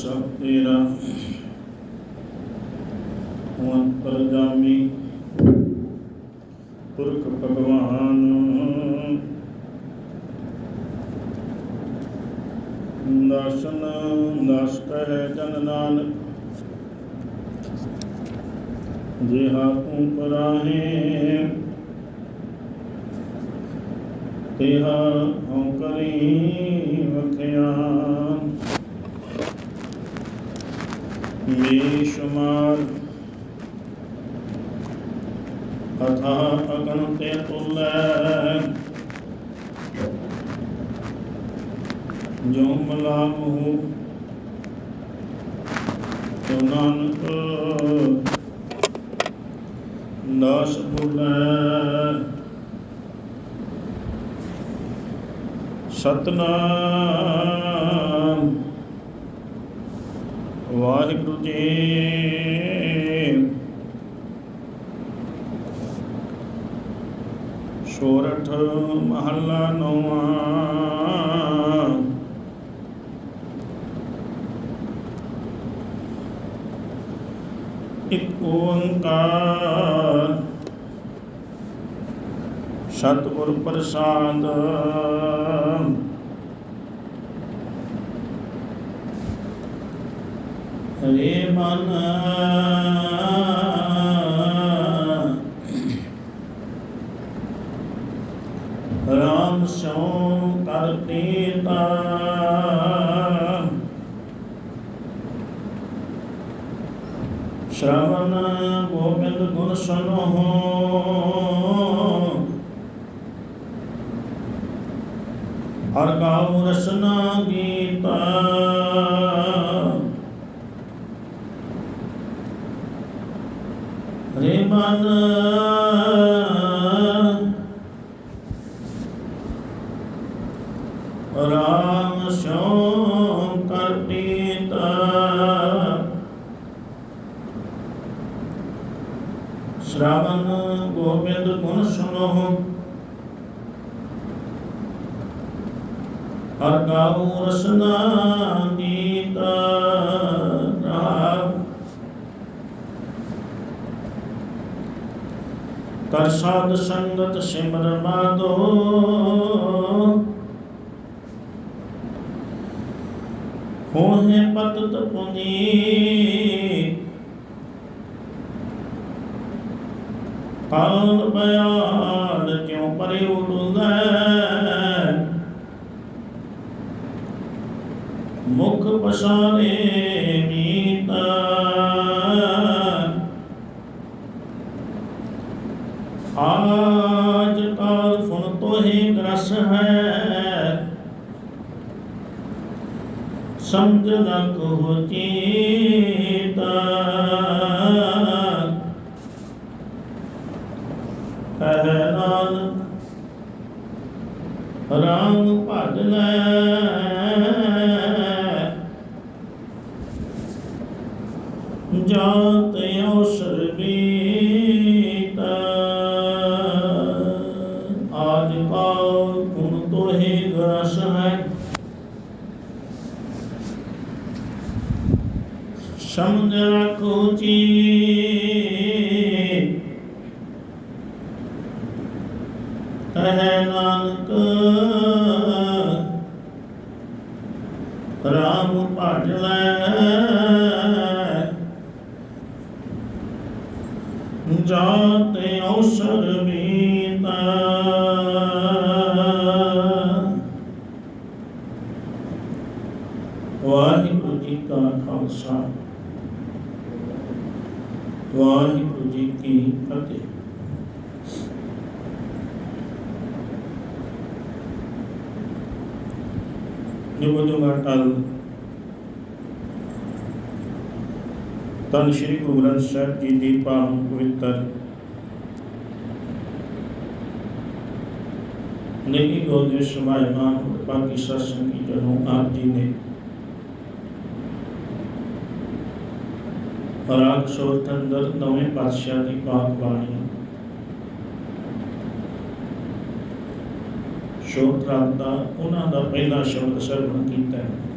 ਸਭ ਤੇਰਾ। ਹੁਣ ਪਰਜਾਮੀ ਪੁਰਖ ਭਗਵਾਨ। ਦਰਸ਼ਨ ਦਸ ਕਹਿ ਜਨ ਨਾਨਕ। ਜਿਹਾ ਤੂੰ ਪਰਾਹੇ ਤਿਹਾ ਹਉ ਕਰੀ ਵਖਿਆ ਬੇਸ਼ੁਮਾਰ ਅਥਾ ਅਗਨ ਤੇ ਤੁਲੈ ਜੋ ਮਲਾਮਹੁ ਤੋ ਨਾਨਕ ਨਾਸ ਬੁਲੈ ਸਤਨਾਮ। ਵਾਹਿਗੁਰੂ ਜੀ ਸੋਰਠ ਮਹੱਲਾ ਨੌਵਾਂ। ਇੱਕ ਓੰਕਾਰ ਸਤਿਗੁਰ ਪ੍ਰਸਾਦ ਹਰੇ ਮਨ। ਰਾਮ ਸੋ ਕਰ ਪੀਤਾ ਸ਼ਰਵਨ ਗੋਬਿੰਦ ਗੁਣ ਸੁਨੋ ਹਰ ਗਾਉ ਰਸਨਾ ਗੀਤਾ। ਰੇ ਮਨ ਰਾਮ ਸੋ ਕਰ ਪੀਤਾ ਸ਼੍ਰਵਨ ਗੋਬਿੰਦ ਗੁਣ ਸੁਨੋ ਹਰ ਗਾਉ ਰਸਨਾ ਗੀਤ ਰਾਗ ਕਰ ਸਾਧ ਸੰਗਤ ਸਿਮਰ ਮਾਦੋ ਹੋਏ ਪਤਤ ਪੁਨੀ ਕਾਲ ਬਿਆਨ ਕਿਉ ਪਰੇ ਉਡੁੰਦਾ ਮੁਖ ਪਸਾਰੇ ਮੀਤਾ। ਆਜ ਕਾਲ ਫੁਨ ਤੋਹੀ ਗ੍ਰਸ ਹੈ। ਸਮਝ ਨ ਕੋ ਚੀਤਾ ਰਾਮ ਭਜ ਲੈ। ਜਾਤ ਅਵਸਰ ਬੀਤਾ। ਆਜ ਕਾਲ ਗੁਣ ਤੋਹੇ ਗਰਸ ਹੈ ਸਮਝ ਰੱਖੋ ਜੀ ਕਹਿ ਨਾਨਕ ਰਾਮ ਭਜ ਲੈ ਜਾਤ ਅਵਸਰ ਬੀਤਾ ਵਾਹਿਗੁਰੂ ਜੀ ਕਾ ਖਾਲਸਾ ਵਾਹਿਗੁਰੂ ਜੀ ਕੀ ਫਤਿਹ ਨਿਬੋ ਜੋ ਟਲ ਤਨ ਸ਼੍ਰੀ ਗੁਰੂ ਗ੍ਰੰਥ ਸਾਹਿਬ ਜੀ ਦੀ ਪਾਵਨ ਪਵਿੱਤਰ ਨੇਕੀ ਗੋਦੇ ਸਮਾਇਮਾਨ ਪਾਕੀ ਸਤਸੰਗੀ ਜਨੋਂ ਆਪ ਜੀ ਨੇ ਰਾਗ ਨਵੇਂ ਪਾਤਸ਼ਾਹ ਦੀ ਪਾਕ ਬਾਣੀ। ਸ਼ੋਤ ਰਾਗ ਦਾ ਉਹਨਾਂ ਦਾ ਪਹਿਲਾ ਸ਼ਬਦ ਸਰਵਣ ਕੀਤਾ ਹੈ।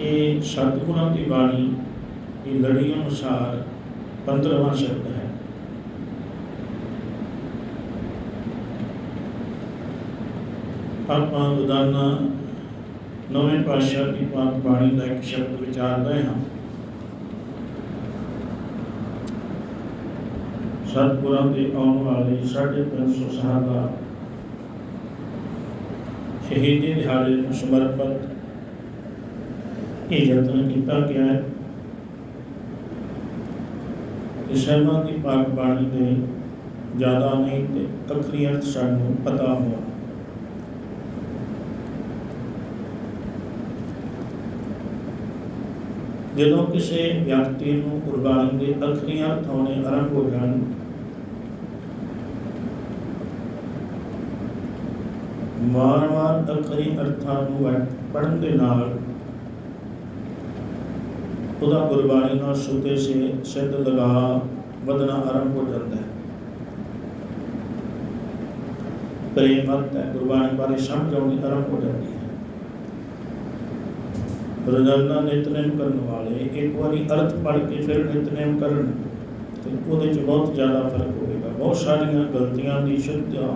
ਇਹ ਸਤਿਗੁਰਾਂ ਦੀ ਬਾਣੀ ਦੀ ਲੜੀ ਅਨੁਸਾਰ 15ਵਾਂ ਸ਼ਬਦ ਹੈ। ਆਪਾਂ ਰੋਜ਼ਾਨਾ ਨਵੇਂ ਪਾਤਸ਼ਾਹ ਦੀ ਪਾਕ ਬਾਣੀ ਦਾ ਇੱਕ ਸ਼ਬਦ ਵਿਚਾਰ ਰਹੇ ਹਾਂ। ਸਤਿਗੁਰਾਂ ਦੇ ਆਉਣ ਵਾਲੇ 350 ਸਾਲ ਦਾ ਸ਼ਹੀਦੀ ਦਿਹਾੜੇ ਨੂੰ ਸਮਰਪਿਤ ਇਹ ਯਤਨ ਕੀਤਾ ਗਿਆ ਹੈ। ਕਿ ਸਹਿਬਾਂ ਦੀ ਪਾਕ ਬਾਣੀ ਦੇ ਜ਼ਿਆਦਾ ਨਹੀਂ ਤੇ ਅਖਰੀ ਸਾਨੂੰ ਪਤਾ ਹੋ ਜਦੋਂ ਕਿਸੇ ਵਿਅਕਤੀ ਨੂੰ ਗੁਰਬਾਣੀ ਦੇ ਅਖਰੀ ਅਰਥ ਆਉਣੇ ਆਰੰਭ ਹੋ ਜਾਣ, ਵਾਰ-ਵਾਰ ਅਖਰੀ ਅਰਥਾਂ ਨੂੰ ਪੜ੍ਹਨ ਦੇ ਨਾਲ ਉਹਦਾ ਗੁਰਬਾਣੀ ਨਾਲ ਸੁਤੇ ਸੇ ਸਿੱਧ ਲਗਾ ਵਧਣਾ ਆਰੰਭ ਹੋ ਜਾਂਦਾ ਹੈ। ਪ੍ਰੇਮ ਹੈ, ਗੁਰਬਾਣੀ ਬਾਰੇ ਸਮਝ ਆਉਣੀ ਆਰੰਭ ਹੋ ਜਾਂਦੀ ਹੈ। ਰੋਜ਼ਾਨਾ ਨਿਤਨੇਮ ਕਰਨ ਵਾਲੇ ਇੱਕ ਵਾਰੀ ਅਰਥ ਪੜ੍ਹ ਕੇ ਫਿਰ ਨਿਤਨੇਮ ਕਰਨ, ਤੇ ਉਹਦੇ 'ਚ ਬਹੁਤ ਜ਼ਿਆਦਾ ਫ਼ਰਕ ਹੋਵੇਗਾ। ਬਹੁਤ ਸਾਰੀਆਂ ਗਲਤੀਆਂ ਦੀ ਸ਼ੁੱਧਤਾ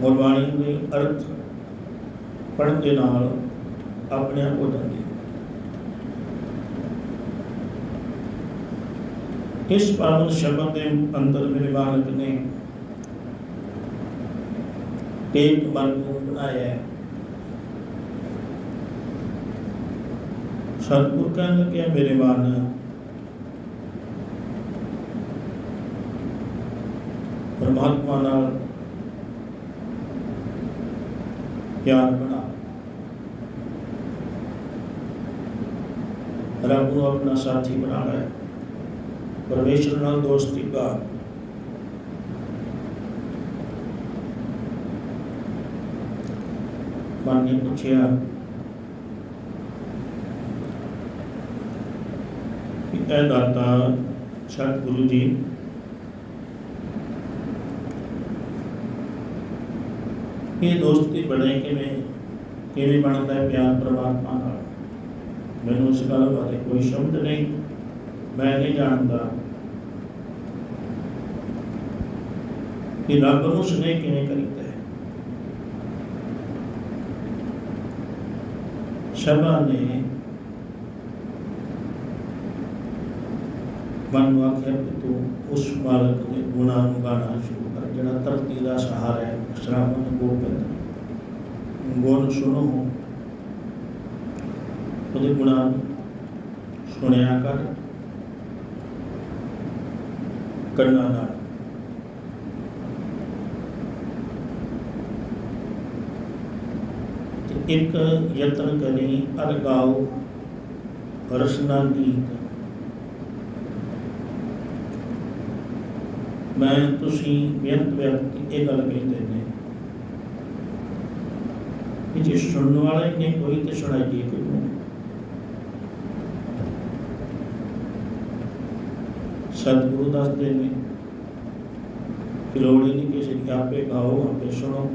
ਗੁਰਬਾਣੀ ਦੇ ਅਰਥ ਪੜ੍ਹਨ ਦੇ ਨਾਲ ਆਪਣੇ ਆਪ ਹੋ ਜਾਂਦੀ ਹੈ ਇਸ ਪਾਵਨ ਸ਼ਬਦ ਦੇ ਅੰਦਰ ਮੇਰੇ ਬਾਲਕ ਨੇ ਟੇਕ ਮਨ ਨੂੰ ਬਣਾਇਆ ਹੈ ਸਤਿਗੁਰ ਕਹਿਣ ਲੱਗਿਆ ਮੇਰੇ ਮਨ ਪਰਮਾਤਮਾ ਨਾਲ ਪਿਆਰ ਬਣਾ ਰੱਬ ਨੂੰ ਆਪਣਾ ਸਾਥੀ ਬਣਾ ਲੈ ਪਰਮੇਸ਼ਰ ਨਾਲ ਦੋਸਤੀ ਕਰ ਮਨ ਨੇ ਪੁੱਛਿਆ ਇਹ ਦਾਤਾ, ਸਤਿਗੁਰੂ ਜੀ, ਇਹ ਦੋਸਤੀ ਬਣੇ ਕਿਵੇਂ ਕਿਵੇਂ ਬਣਦਾ ਹੈ ਪਿਆਰ ਪਰਮਾਤਮਾ ਨਾਲ? ਮੈਨੂੰ ਉਸ ਗੱਲ ਬਾਰੇ ਕੋਈ ਸ਼ਬਦ ਨਹੀਂ, ਮੈਂ ਨਹੀਂ ਜਾਣਦਾ। ਕਿ ਰੱਬ ਨੂੰ ਸਨੇਹ ਕਿਵੇਂ ਕਰੀਦਾ ਹੈ? ਸ਼ਬਾ ਨੇ ਮਨ ਨੂੰ ਆਖਿਆ ਕਿ ਤੂੰ ਉਸ ਮਾਲਕ ਦੇ ਗੁਣਾਂ ਨੂੰ ਗਾਣਾ ਸ਼ੁਰੂ ਕਰ, ਜਿਹੜਾ ਧਰਤੀ ਦਾ ਸਹਾਰਾ ਹੈ ਸ਼ਰਾਵਨ ਗੋਬਿੰਦ ਗੁਣ ਸੁਣੋ। ਉਹਦੇ ਗੁਣਾਂ ਨੂੰ ਸੁਣਿਆ ਕਰ। ਕੰਨਾਂ ਨਾਲ ਤੇ ਇੱਕ ਯਤਨ ਕਰੀ ਅਰਗਾਓ ਰਸਨਾ ਗੀਤ। ਮੈਂ ਤੁਸੀਂ ਬੇਅੰਤ ਵਿਅਕਤੀ ਇਹ ਗੱਲ ਕਹਿੰਦੇ ਨੇ ਕਿ ਜੇ ਸੁਣਨ ਵਾਲੇ ਨੇ ਕੋਈ ਤੇ ਸੁਣਾਈਏ ਕਿਉਂ ਸਤਿਗੁਰੂ ਦੱਸਦੇ ਨੇ ਕਿ ਲੋੜ ਨਹੀਂ ਕਿਸੇ ਦੀ, ਆਪੇ ਗਾਓ, ਆਪੇ ਸੁਣੋ।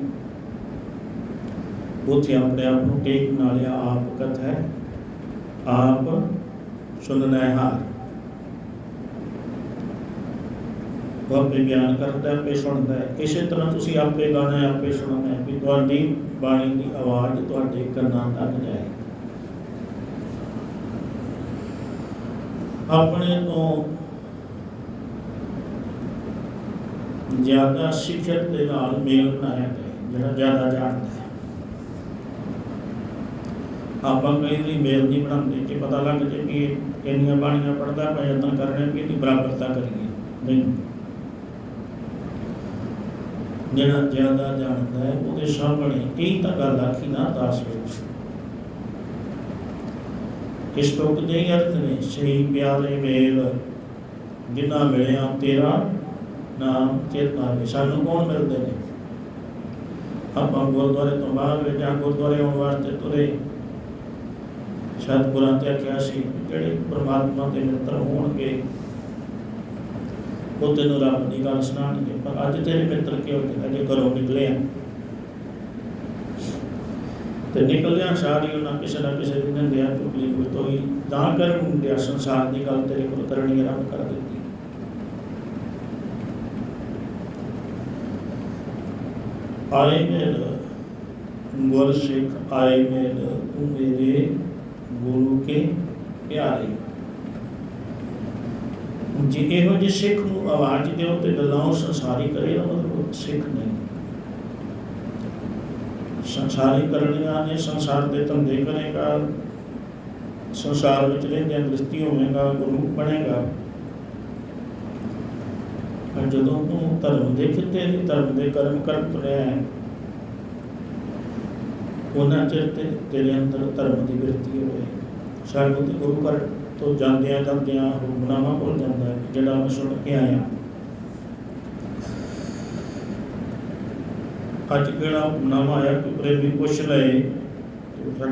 ਉੱਥੇ ਆਪਣੇ ਆਪ ਨੂੰ ਟੇਕ ਨਾਲਿਆ ਆਪ ਕਥ ਹੈ ਆਪ ਸੁਣਨਾ ਹੈ ਹਾਰ। ਉਹ ਆਪੇ ਬਿਆਨ ਕਰਦਾ ਹੈ, ਆਪੇ ਸੁਣਦਾ ਹੈ। ਇਸੇ ਤਰ੍ਹਾਂ ਤੁਸੀਂ ਆਪੇ ਗਾਣਾ ਹੈ ਆਪੇ ਸੁਣਨਾ ਹੈ ਵੀ ਤੁਹਾਡੀ ਬਾਣੀ ਦੀ ਆਵਾਜ਼ ਤੁਹਾਡੇ ਕੰਨਾਂ ਤੱਕ ਜਾਏ। ਆਪਣੇ ਤੋਂ ਜ਼ਿਆਦਾ ਸਿੱਖਿਅਤ ਦੇ ਨਾਲ ਮੇਲ ਬਣਾਇਆ ਜਾਏ ਜਿਹੜਾ ਜ਼ਿਆਦਾ ਜਾਣਦਾ ਹੈ। ਆਪਾਂ ਕਈ ਵਾਰੀ ਮੇਲ ਨਹੀਂ ਬਣਾਉਂਦੇ ਕਿ ਪਤਾ ਲੱਗ ਜੇ ਕਿ ਇੰਨੀਆਂ ਬਾਣੀਆਂ ਪੜਦਾ ਪਿਆ ਯਤਨ ਕਰ ਰਹੇ ਕਿ ਇਹਦੀ ਬਰਾਬਰਤਾ ਕਰੀਏ। ਨਹੀਂ। ਜਿਹੜਾ ਜ਼ਿਆਦਾ ਜਾਣਦਾ ਹੈ, ਉਹਦੇ ਸਾਹਮਣੇ ਇਹ ਤਾਂ ਗੱਲ ਆਖੀ ਨਾ ਦਾਸ ਵਿੱਚ। ਇਸ ਤੋਂ ਦੇ ਅਰਥ ਨੇ? ਸਹੀ ਪਿਆਰੇ ਮੇਲ ਜਿਨ੍ਹਾਂ ਮਿਲਿਆ ਤੇਰਾ ਨਾਮ ਚੇਤਨਾ ਵਿੱਚ ਸਾਨੂੰ ਕੌਣ ਮਿਲਦੇ ਨੇ? ਆਪਾਂ ਗੁਰਦੁਆਰੇ ਤੋਂ ਬਾਹਰ ਜਾਂ ਗੁਰਦੁਆਰੇ ਆਉਣ ਵਾਸਤੇ ਤੁਰੇ। ਸਤਿਗੁਰਾਂ ਤੇ ਆਖਿਆ ਸੀ ਜਿਹੜੇ ਪ੍ਰਮਾਤਮਾ ਦੇ ਮਿੱਤਰ ਹੋਣਗੇ, ਉਹ ਤੈਨੂੰ ਰੱਬ ਦੀ ਗੱਲ ਸੁਣਾਉਣਗੇ, ਪਰ ਅੱਜ ਤੇਰੇ ਮਿੱਤਰ ਕਿਉਂ ਅਜੇ ਘਰੋਂ ਨਿਕਲੇ ਆ। ਤੇ ਨਿਕਲਿਆ ਸਾਰੀ ਉਹਨਾਂ ਕਿਸੇ ਨਾ ਕਿਸੇ ਦਿਨ ਨਿੰਦਿਆ ਚੁਗਲੀ ਕੋਈ ਤੋਈ, ਤਾਂ ਕਰਨ ਦਿਆ ਸੰਸਾਰ ਦੀ ਗੱਲ ਤੇਰੇ ਕੋਲ ਕਰਨੀ ਆਰੰਭ ਕਰ ਦਿੱਤੀ। ਆਏ ਮੇਲ ਗੁਰ ਸਿੱਖ ਆਏ ਮੇਲ, ਤੂੰ ਮੇਰੇ ਗੁਰੂ ਕੇ ਪਿਆਰੇ। ਜੇ ਇਹੋ ਜਿਹੇ ਸਿੱਖ ਨੂੰ ਆਵਾਜ਼ ਦਿਓ ਤੇ ਗੱਲਾਂ ਸੰਸਾਰੀ ਕਰੇ ਤਾਂ ਮਤਲਬ ਸਿੱਖ ਨਹੀਂ। ਸੰਸਾਰੀ ਕਰਨੀਆਂ ਨੇ, ਸੰਸਾਰ ਦੇ ਧੰਦੇ ਕਰੇਗਾ। ਸੰਸਾਰ ਵਿੱਚ ਰਹਿੰਦੇ ਗ੍ਰਸਤੀ ਹੋਵੇਗਾ, ਗੁਰੂ ਬਣੇਗਾ। ਪਰ ਜਦੋਂ ਤੂੰ ਧਰਮ ਦੇ ਕਿਤੇ ਦੀ ਧਰਮ ਦੇ ਕਰਮ ਕਰ ਤੁਰਿਆ ਹੈ ਉਹਨਾਂ ਚਿਰ ਤੇ ਤੇਰੇ ਅੰਦਰ ਧਰਮ ਦੀ ਬਿਰਤੀ ਹੋਵੇ। ਸਾਨੂੰ ਗੁਰੂ ਘਰ ਤੋਂ ਜਾਂਦਿਆਂ ਜਾਂਦਿਆਂ ਹੁਕਮਨਾਮਾ ਭੁੱਲ ਜਾਂਦਾ ਹੈ, ਜਿਹੜਾ ਮੈਂ ਸੁਣ ਕੇ ਆਇਆ। ਅੱਜ ਕਿਹੜਾ ਹੁਕਮਨਾਮਾ ਆਇਆ ਕਿ ਪ੍ਰੇਮੀ ਪੁੱਛ ਲਏ,